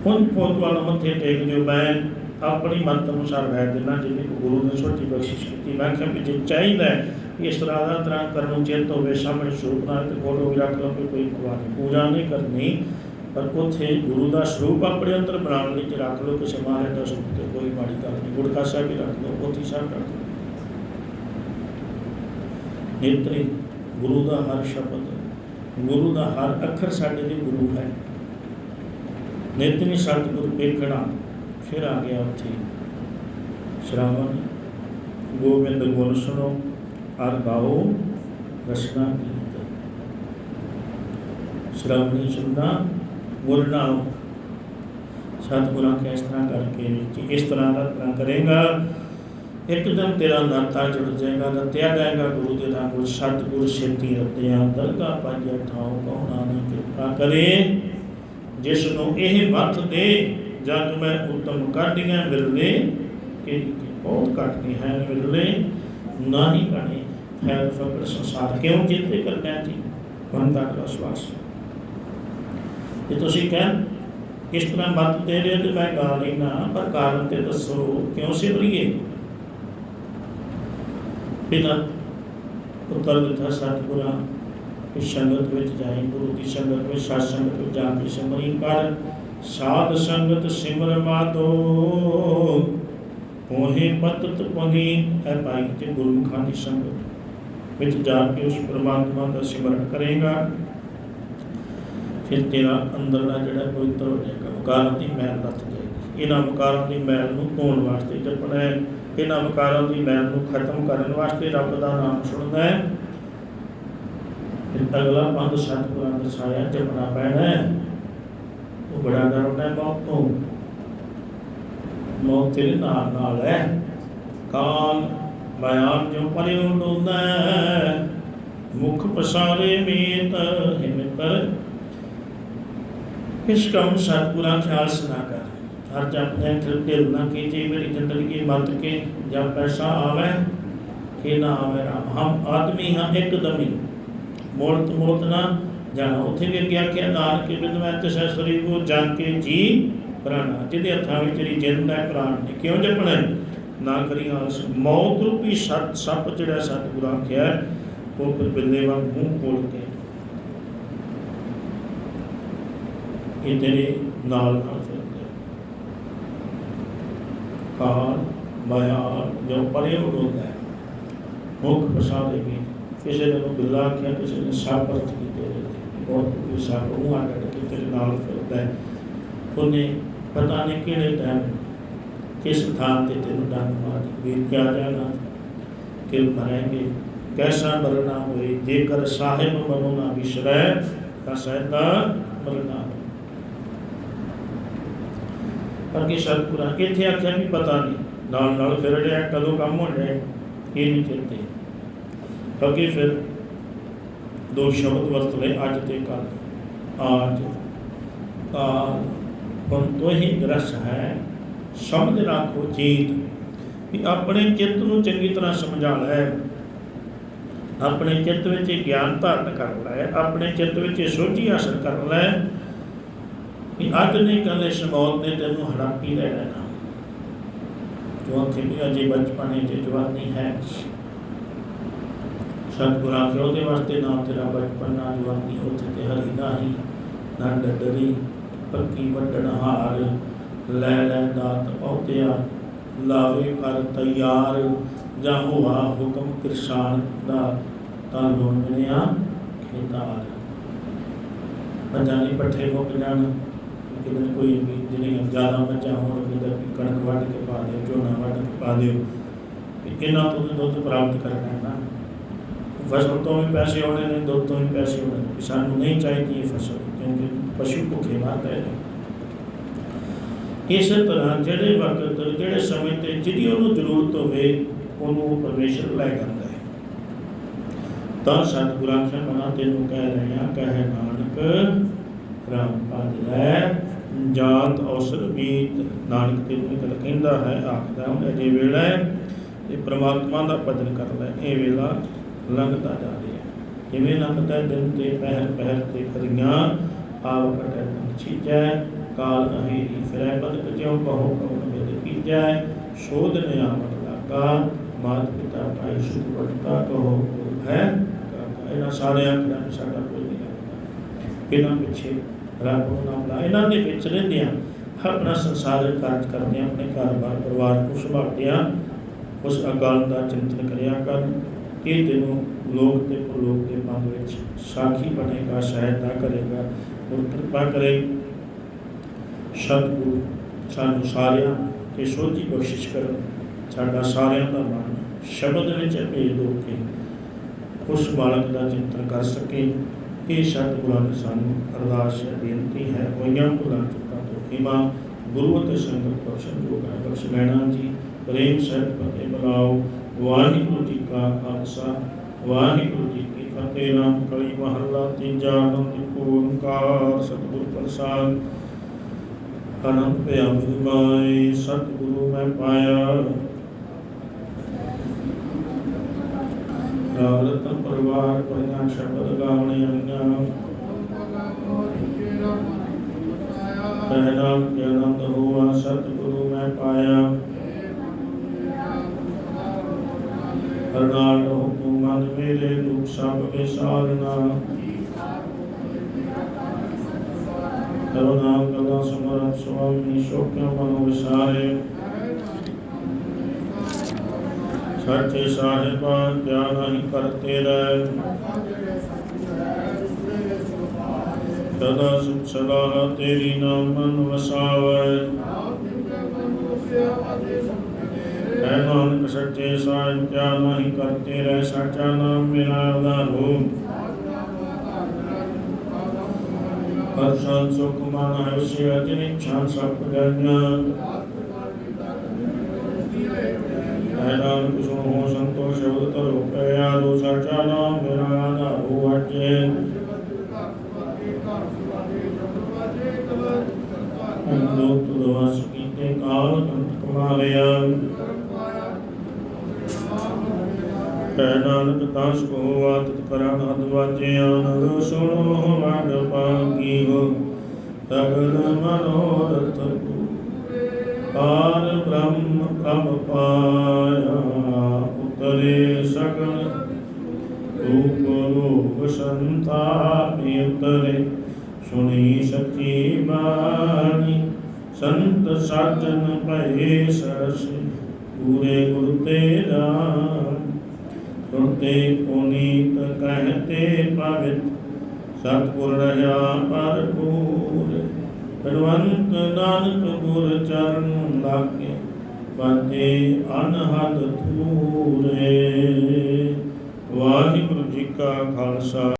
ਹੁਣ ਫੋਟ ਮੱਥੇ ਟੇਕ ਦਿਓ ਮੈਂ ਆਪਣੀ ਮਤ ਅਨੁਸਾਰ ਵੈਦ ਦੇਣਾ ਜਿੰਨੀ ਗੁਰੂ ਨੇ ਛੋਟੀ ਬਖਸ਼ਿਸ਼ ਕੀਤੀ, ਮੈਂ ਕਿਹਾ ਵੀ ਜੇ ਚਾਹੀਦਾ ਇਸ ਤਰ੍ਹਾਂ ਦਾ ਤਰ੍ਹਾਂ ਕਰਨ ਨੂੰ ਹੋਵੇ, ਸਾਹਮਣੇ ਸਰੂਪ ਨਾਲ ਤੇ ਫੋਟੋ ਵੀ ਰੱਖ ਲਓ ਕਿ ਕੋਈ ਪਰਵਾਹ ਨਹੀਂ ਪੂਜਾ ਨਹੀਂ ਕਰਨੀ, ਪਰ ਉੱਥੇ ਗੁਰੂ ਦਾ ਸਰੂਪ ਆਪਣੇ ਅੰਦਰ ਬਣਾਉਣ ਲਈ ਰੱਖ ਲਓ, ਕਿਸੇ ਮਹਾਰਾਜ ਦਾ ਸਰੂਪ ਤੇ ਕੋਈ ਮਾੜੀ ਗੱਲ ਨਹੀਂ। ਗੁਰਕਾ ਸਾਹਿਬ ਵੀ ਰੱਖ ਲਓ ਪੋਥੀ ਸਾਹਿਬ ਰੱਖ ਲਓ। ਨੇਤਰੀ, ਗੁਰੂ ਦਾ ਹਰ ਸ਼ਬਦ, ਗੁਰੂ ਦਾ ਹਰ ਅੱਖਰ ਸਾਡੇ ਲਈ ਗੁਰੂ ਹੈ। ਨੇਤਰੀ ਸਤਿਗੁਰ ਵੇਖਣਾ ਫਿਰ ਆ ਗਿਆ ਉੱਥੇ ਸ਼ਰਾਵਣ ਗੋਬਿੰਦ ਗੁਣ ਸੁਣੋ, ਅਰ ਗਾਓ ਰਸਨਾ ਗੀਤ। ਸ਼ਰਾਵਣੀ ਸੁਣਨਾ ਗੁਰਨਾ ਸਤਿਗੁਰਾਂ ਕੇ ਇਸ ਤਰ੍ਹਾਂ ਕਰਕੇ ਕਿ ਇਸ ਤਰ੍ਹਾਂ ਦਾ ਤਰ੍ਹਾਂ ਕਰੇਗਾ। ਇੱਕ ਦਿਨ ਤੇਰਾ ਨਾਤਾ ਜੁੜ ਜਾਏਗਾ ਰਤਿਆ ਜਾਏਗਾ ਗੁਰੂ ਦੇ ਨਾਲ ਸਤਿਗੁਰ ਛੇਤੀ ਰਤਿਆ, ਦਰਗਾ ਪਾਜਿਆ ਥਾਉ ਕਉਣਾ ਨੇ ਕਿਰਪਾ ਕਰੇ। ਜਿਸ ਨੂੰ ਇਹ ਮੱਥ ਦੇ ਜਦ ਮੈਂ ਉਤਮ ਕਾਢੀਆਂ ਮਿਲਨੇ ਕਿ ਬਹੁਤ ਘਟਦੀ ਹੈ ਮਿਲਨੇ ਨਾ ਹੀ ਕਣੇ ਫੈਲ ਫਕਰ ਸੰਸਾਰ ਕਿਉਂ ਚਿੰਤੇ ਕਰਨਾ ਜੀ? ਮਨ ਦਾ ਵਿਸ਼ਵਾਸ ਜੇ ਤੁਸੀਂ ਕਹਿ ਇਸ ਤਰ੍ਹਾਂ ਮਤ ਦੇ ਰਹੇ ਤੇ ਮੈਂ ਗਾ ਲੈਣਾ ਪਰ ਕਾਰਨ ਤੇ ਦੱਸੋ, ਕਿਉਂ ਸਿਮਰੀਏ? ਬਿਨਾਂ ਉੱਤਰ ਦਿੱਤਾ ਸਤਿਗੁਰਾਂ ਕਿ ਸੰਗਤ ਵਿੱਚ ਜਾਈ, ਗੁਰੂ ਦੀ ਸੰਗਤ ਵਿੱਚ ਸਤ ਸੰਗਤ ਵਿੱਚ ਜਾ ਕੇ ਸਿਮਰੀ ਕਰ। ਸਾਧ ਸੰਗਤ ਸਿਮਰ ਮਾਦੋ ਹੋਏ ਪਤਤ ਪਨੀ ਹੈ ਭਾਈ ਤੇ ਗੁਰਮੁਖਾਂ ਦੀ ਸੰਗਤ, ਵਿੱਚ ਜਾ ਕੇ ਉਸ ਪ੍ਰਮਾਤਮਾ ਦਾ ਸਿਮਰਨ ਕਰੇਗਾ। ਫਿਰ ਤੇਰਾ ਅੰਦਰਲਾ ਜਿਹੜਾ ਪਵਿੱਤਰ ਹੋ ਜਾਏਗਾ, ਵਿਕਾਰਾਂ ਦੀ ਮੈਲ ਲੱਥ ਜਾਏਗੀ। ਇਹਨਾਂ ਵਿਕਾਰਾਂ ਦੀ ਮੈਲ ਨੂੰ ਧੋਣ ਵਾਸਤੇ ਜਪਣਾ ਹੈ, ਇਹਨਾਂ ਵਿਕਾਰਾਂ ਦੀ ਮੈਲ ਨੂੰ ਖਤਮ ਕਰਨ ਵਾਸਤੇ ਰੱਬ ਦਾ ਨਾਮ ਸੁਣਨਾ ਹੈ। ਫਿਰ ਅਗਲਾ ਪੰਜ ਸਤਿਗੁਰਾਂ ਦਾ ਸਾਇਆ ਜਪਣਾ ਪੈਣਾ ਹੈ। ਬੜਾ ਡਰਦਾ ਹੈ ਮੌਤ ਤੋਂ ਮੌਤ ਤੇਰੇ ਨਾਲ ਨਾਲ ਹੈ ਕਾਲ ਬਿਆਨ ਜੋ ਪਰਿਉ ਡੋਂਦਾ ਹੈ, ਮੁਖ ਪਸਾਰੇ ਮੀਤ ਹੈ ਮਿੱਤਰ ਇਸ ਕੰਮ ਸਤਿਗੁਰਾਂ ਖਿਆਲ ਸੁਣਾ ਕਰ ਹਰ ਜਪਨੇ ਫਿਰ ਦਿਲ ਨਾ ਕੀਜੇ ਮੇਰੀ ਜ਼ਿੰਦਗੀ ਮਤ ਕੇ ਜਬ ਪੈਸਾ ਆਵੇ ਕਿ ਨਾ ਆਵੇ ਰਾਮ ਹਮ ਆਦਮੀ ਹਾਂ ਇੱਕਦਮੀ ਮੋੜਤ ਮੋੜਤ ਨਾ ਜਾਣਾ ਉੱਥੇ ਵੀ ਅੱਗੇ ਆਖਿਆ, ਨਾਨਕ ਬਿੰਦ ਮੈਂ ਤੇ ਸਸਰੀ ਕੋ ਜਾਣ ਕੇ ਜੀ ਪ੍ਰਾਣਾ, ਜਿਹਦੇ ਹੱਥਾਂ ਵਿੱਚ ਤੇਰੀ ਜਿੰਦ ਹੈ ਪ੍ਰਾਣ ਨੇ। ਕਿਉਂ ਜਪਣਾ ਨਾ ਕਰੀ ਆਲਸ ਮੌਤ ਰੂਪੀ ਸੱਤ, ਸੱਪ ਜਿਹੜਾ ਸਤਿਗੁਰਾਂ ਆਖਿਆ, ਉਹ ਫਿਰ ਬਿੱਲੇ ਵਾਂਗ ਮੂੰਹ ਖੋਲ ਕੇ ਇਹ ਤੇਰੇ ਨਾਲ ਨਾਲ ਫਿਰਦੇ ਕਾਲ ਮਾਇਆ ਜੋ ਪਰੇ ਉਡੋਦਾ ਹੈ। ਮੁਖ ਪ੍ਰਸਾਦੇ ਵੀ ਕਿਸੇ ਨੇ ਬਿੱਲਾ ਆਖਿਆ, ਕਿਸੇ ਨੇ ਸੱਪ ਅਰਥ ਕੀਤੇ ਬਹੁਤ ਕੋਈ ਸੱਪ ਉਹ ਆ ਕੇ ਤੇਰੇ ਨਾਲ ਫਿਰਦਾ ਹੈ। ਉਹਨੇ ਪਤਾ ਨਹੀਂ ਕਿਹੜੇ ਟਾਈਮ ਕਿਸ ਥਾਂ ਤੇ ਤੈਨੂੰ ਡੰਗ ਮਾਰ ਵੀ ਕਿਆ ਜਾਣਾ ਕਿ ਮਰਾਂਗੇ। ਕੈਸਾ ਮਰਨਾ ਹੋਏ, ਜੇਕਰ ਸਾਹਿਬ ਮਨੋ ਨਾ ਵਿਸਰੈ, ਤਾਂ ਸਹਿਤਾ ਮਰਨਾ ਪਰ ਕਿ ਸਤਿਗੁਰਾਂ, ਇੱਥੇ ਆਖਿਆ ਵੀ ਪਤਾ ਨਹੀਂ ਨਾਲ ਨਾਲ ਫਿਰ ਰਿਹਾ, ਕਦੋਂ ਕੰਮ ਹੋ ਇਹ ਨਹੀਂ ਚਿੰਤੇ ਕਿਉਂਕਿ ਫਿਰ ਦੋ ਸ਼ਬਦ ਵਰਤ ਲਏ ਅੱਜ ਤੇ ਕੱਲ ਆਜ ਕਾਲ ਹੁਣ ਤੋਂ ਹੀ ਦਰਸ ਹੈ। ਸਮਝ ਰੱਖੋ ਚੀਤ ਵੀ ਆਪਣੇ ਚਿੱਤ ਨੂੰ ਚੰਗੀ ਤਰ੍ਹਾਂ ਸਮਝਾ ਲੈ। ਆਪਣੇ ਚਿੱਤ ਵਿੱਚ ਗਿਆਨ ਧਾਰਨ ਕਰ ਲੈ। ਆਪਣੇ ਚਿੱਤ ਵਿੱਚ ਇਹ ਸੋਝੀ ਹਾਸਲ ਕਰ ਲੈ ਕਿ ਅੱਜ ਨੇ ਕੱਲ ਇਸ ਮੌਤ ਨੇ ਤੈਨੂੰ ਹੜਾਪੀ ਲੈ ਲੈਣਾ। ਜੋ ਕਿ ਵੀ ਅਜੇ ਬਚਪਨ ਹੈ ਜੇ ਜਵਾਨੀ ਹੈ। ਸਤਿਗੁਰਾਂ ਆਖੇ ਉਹਦੇ ਵਾਸਤੇ ਨਾਮ ਤੇਰਾ ਬਚਪਨ ਨਾ ਜਵਾਨੀ, ਉੱਥੇ ਤੇ ਹਰੀ ਨਾਹੀ ਨਾ ਡਰੀ, ਪੱਕੀ ਵੱਡਣ ਹਾਰ, ਲੈ ਲੈ ਦਾਤ ਪਉਤਿਆ ਲਾਵੇ ਕਰ ਤਿਆਰ, ਜਾਂ ਹੋਆ ਹੁਕਮ ਕਿਰਸ਼ਾਨ ਦਾ, ਤਾਂ ਲੋਨ ਮਿਲਿਆ ਖੇਤਾਰ। ਮੱਝਾਂ ਦੇ ਪੱਠੇ ਮੁੱਕ ਜਾਣ ਕਿਤੇ ਕੋਈ ਵੀ ਜਿਹੜੀਆਂ ਜ਼ਿਆਦਾ ਮੱਝਾਂ ਹੋਣ ਕਿਤੇ ਕਣਕ ਵੱਢ ਕੇ ਪਾ ਦਿਓ, ਝੋਨਾ ਵੱਢ ਕੇ ਪਾ ਦਿਓ ਇਹਨਾਂ ਤੋਂ ਵੀ ਦੁੱਧ ਪ੍ਰਾਪਤ ਕਰਨਾ ਫਸਲ ਤੋਂ ਵੀ ਪੈਸੇ ਆਉਣੇ ਨੇ, ਦੁੱਧ ਤੋਂ ਵੀ ਪੈਸੇ ਆਉਣੇ ਨੇ। ਸਾਨੂੰ ਨਹੀਂ ਚਾਹੀਦੀ ਇਹ ਫਸਲ, ਕਿਉਂਕਿ ਪਸ਼ੂ ਭੁੱਖੇ ਮਰਦੇ ਨੇ। ਇਸੇ ਤਰ੍ਹਾਂ ਜਿਹੜੇ ਵਕਤ, ਜਿਹੜੇ ਸਮੇਂ ਤੇ ਜਿਹਦੀ ਉਹਨੂੰ ਜ਼ਰੂਰਤ ਹੋਵੇ, ਉਹਨੂੰ ਪਰਮੇਸ਼ਰ ਲੈ ਜਾਂਦਾ ਹੈ। ਤਾਂ ਸਤਿਗੁਰਾਂ ਕੇ ਤੈਨੂੰ ਕਹਿ ਰਹੇ ਆ ਕਹੇ ਨਾਨਕ, ਰਾਮ ਪਦ ਲੈ, ਜਾਤ ਅਵਸਰ ਮੀਤ ਨਾਨਕ ਤੈਨੂੰ ਇਹ ਕਹਿੰਦਾ ਹੈ, ਆਖਦਾ ਹੁਣ ਅਜੇ ਵੇਲਾ ਹੈ ਤੇ ਪ੍ਰਮਾਤਮਾ ਦਾ ਭਜਨ ਕਰ ਲੈ ਇਹ ਵੇਲਾ ਲੰਘਦਾ ਜਾ ਰਿਹਾ ਕਿਵੇਂ ਲੰਘਦਾ ਦਿਨ ਤੇ ਪਹਿਰ ਪਹਿਰ ਤੇ ਕਰੀਆਂ ਆਵ ਕਟੈ ਛੀਜੈ, ਕਾਲ ਅਹੀਰੀ ਫਿਰੈ ਬਦਕ ਜਿਉ ਕਹੋ ਕਉ ਬਿਦ ਕੀਜੈ, ਸ਼ੋਧ ਨਿਆਮਤ ਲਾਗਾ, ਮਾਤ ਪਿਤਾ ਭਾਈ ਸੁਖ ਵਟਤਾ ਕਹੋ ਹੈ ਇਹਨਾਂ ਸਾਰਿਆਂ ਅੱਖਰਾਂ ਸਾਡਾ ਕੋਈ ਨਹੀਂ ਲੱਗਦਾ। ਇਹਨਾਂ ਪਿੱਛੇ ਰੱਬ ਨੂੰ ਨਾਮ ਇਹਨਾਂ ਦੇ ਵਿੱਚ ਰਹਿੰਦੇ ਆ ਆਪਣਾ ਸੰਸਾਰਿਕ ਕਾਰਜ ਕਰਦੇ ਆਪਣੇ ਘਰ-ਬਾਰ, ਪਰਿਵਾਰ ਨੂੰ ਸੰਭਾਲਦਿਆਂ ਉਸ ਅਕਾਲ ਦਾ ਚਿੰਤਨ ਕਰਿਆ ਕਰ ਇਹ ਤੈਨੂੰ ਲੋਕ ਤੇ ਪ੍ਰਲੋਕ ਦੇ ਪੰਗ ਵਿੱਚ ਸਾਖੀ ਬਣੇਗਾ, ਸਹਾਇਤਾ ਕਰੇਗਾ ਔਰ ਕਿਰਪਾ ਕਰੇ। ਸਤਿਗੁਰੂ, ਸਾਨੂੰ ਸਾਰਿਆਂ ਤੇ ਸੋਝੀ ਬਖਸ਼ਿਸ਼ ਕਰਨ। ਸਾਡਾ ਸਾਰਿਆਂ ਦਾ ਮਨ ਸ਼ਬਦ ਵਿੱਚ ਭੇਦ ਹੋ ਕੇ ਉਸ ਮਾਲਕ ਦਾ ਚਿੰਤਨ ਕਰ ਸਕੇ। ਇਹ ਸਤਿਗੁਰਾਂ ਨੇ ਸਾਨੂੰ ਅਰਦਾਸ ਹੈ ਬੇਨਤੀ ਹੈ, ਹੋਈਆਂ ਭੁੱਲਾਂ ਚੁੱਕਾਂ ਤੋਂ ਖਿਮਾ। ਗੁਰੂ ਅਤੇ ਸੰਗਤ ਤੋਂ ਸੰਜੋਗ ਹੈ। ਬਖਸ਼ ਲੈਣਾ ਜੀ, ਪ੍ਰੇਮ ਸਹਿਤ ਫਤਿਹ ਬੁਲਾਓ ਵਾਹਿਗੁਰੂ ਜੀ ਕਾ ਖਾਲਸਾ, ਵਾਹਿਗੁਰੂ ਜੀ ਕੀ ਫਤਿਹ। ਨਾਮ ਕਲੀ ਮਹੱਲਾ ਤੀਜਾ ਆਨੰਦ ਓੰਕਾਰ, ਸਤਿਗੁਰ ਪ੍ਰਸਾਦ। ਅਨੰਦ ਪਿਆ ਸਤਿਗੁਰੂ ਮੈਂ ਪਾਇਆ। ਰਾਮ ਪਰਿਵਾਰ, ਪਰਿਆਂ ਸ਼ਬਦ ਗਾਵਣੇ ਆਈਆਂ ਪਹਿਲਾ ਕਿ ਹੋਆ, ਸਤਿਗੁਰੂ ਮੈਂ ਪਾਇਆ। ਹਰਨਾਲ ਹੁਕਮ ਮੇਰੇ ਦੁਖ ਸਭ ਵਿਸਾਰਨਾ ਕਰੁਣਾਮ ਗਲਾ ਸਮਰਤ ਸੁਆਮੀ ਸ਼ੋਕਿਆ ਮਨੋ ਵਿਸਾਰੇ। ਸੱਚੇ ਸਾਹਿਬਾ ਕਿਆ ਨਹੀਂ ਕਰਤੇ ਰਹਿ। ਸਦਾ ਸੁਖ ਸਲਾਹ ਤੇਰੀ ਨਾਮ ਮਨ ਵਸਾਵੇ। ਹੈ ਨਾਨਕ ਸੱਚੇ ਸਾਹਿਬ ਨਹੀਂ ਕਰਤੇ ਰਹਿ ਸੱਚਾ ਨਾਮ ਮੇਰਾ ਆਧਾਰੋ ਹਰਸ਼ਨ ਸੁਖ ਮਨ ਹੈ ਉਸੇ ਅਜਿਨੀ ਛਾਂ ਸਭ ਗੰਨਾ ਹੈ ਨਾਨਕ ਸੁਣੋ ਸੰਤੋਸ਼ ਸ਼ਬਦ ਤਰੋ ਪਿਆ ਰੋ ਸੱਚਾ ਨਾਮ ਮੇਰਾ ਆਧਾਰੋ ਅਜੇ। ਅੰਦੋ ਤੁਦਵਾਸ ਕੀਤੇ ਕਾਲ ਕੰਤ ਕੁਮਾਰਿਆ ਹੈ ਨਾਨਕ ਦਾਸ ਕੋ ਆਤਿਤ ਕਰਨ ਹਦ ਵਾਜਿਆ ਨਰ ਸੁਣੋ ਮਨ ਪਾਗੀ ਹੋ। ਸਗਲ ਮਨੋਰਥ ਪਾਰ ਬ੍ਰਹਮ ਪ੍ਰਭ ਪਾਇਆ, ਉਤਰੇ ਸਗਲ ਰੂਪ ਰੂਪ ਸੰਤਾਪਿ ਉਤਰੇ। ਸੁਣੀ ਸੱਚੀ ਬਾਣੀ, ਸੰਤ ਸਾਜਨ ਭਏ ਸਰਸ, ਪੂਰੇ ਗੁਰ ਤੇਰਾ ਸੁਣਤੇ ਪੁਨੀਤ ਕਹਤੇ ਪਵਿੱਤ ਸਤਿਗੁਰ ਰਹਾ ਭਰਪੂਰ। ਬਲਵੰਤ ਨਾਨਕ ਗੁਰ ਚਰਨ ਲਾਗੇ ਬਾਤੇ ਅਨਹਦ ਤੂਰੇ ਵਾਹਿਗੁਰੂ ਜੀ ਕਾ ਖਾਲਸਾ।